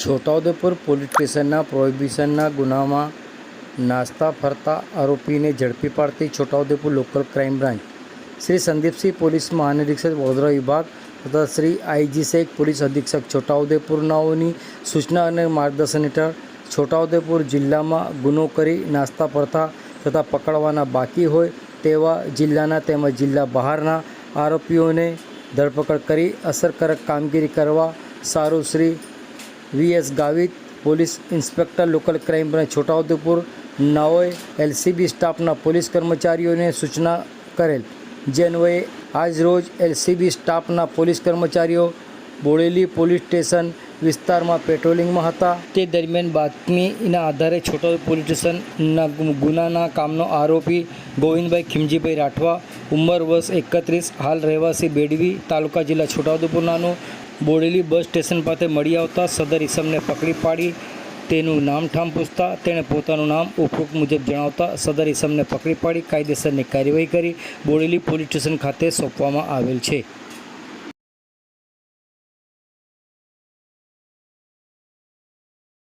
Chhota Udepur police સ્ટેશનના પ્રોહિબિશનના ગુનામાં નાસ્તા ફરતા આરોપીને ઝડપી પાડતી Chhota Udepur local crime branch. Shri Sandeepsinh police મહાનિરીક્ષક Vadodara વિભાગ તથા શ્રી આઈજી શેખ પોલીસ અધિક્ષક છોટાઉદેપુરનાઓની સૂચના અને માર્ગદર્શન હેઠળ છોટાઉદેપુર જિલ્લામાં ગુનો કરી નાસ્તા ફરતા તથા પકડવાના બાકી હોય તેવા જિલ્લાના તેમજ જિલ્લા બહારના આરોપીઓને ધરપકડ કરી અસરકારક કામગીરી કરવા સારું Shri V S Gavit, police inspector local crime branch Chhota Udepur, નાઓએ LCB સ્ટાફના પોલીસ કર્મચારીઓને સૂચના કરેલ. જે અન્વયે આજ રોજ એલસીબી સ્ટાફના પોલીસ કર્મચારીઓ બોડેલી પોલીસ સ્ટેશન વિસ્તારમાં પેટ્રોલિંગમાં હતા. તે દરમિયાન બાતમીના આધારે છોટાઉદેપુર પોલીસ સ્ટેશનના ગુનાના કામનો આરોપી ગોવિંદભાઈ ખીમજીભાઈ રાઠવા ઉંમર વર્ષ એકત્રીસ, હાલ રહેવાસી બેડવી તાલુકા જિલ્લા છોટાઉદેપુરનાનો બોડેલી બસ સ્ટેશન પાસે મળી આવતા સદર ઇસમને પકડી પાડી તેનું નામઠામ પૂછતા તેણે પોતાનું નામ ઉપરોક્ત મુજબ જણાવતા સદર ઇસમને પકડી પાડી કાયદેસરની કાર્યવાહી કરી બોડેલી પોલીસ સ્ટેશન ખાતે સોંપવામાં આવેલ છે.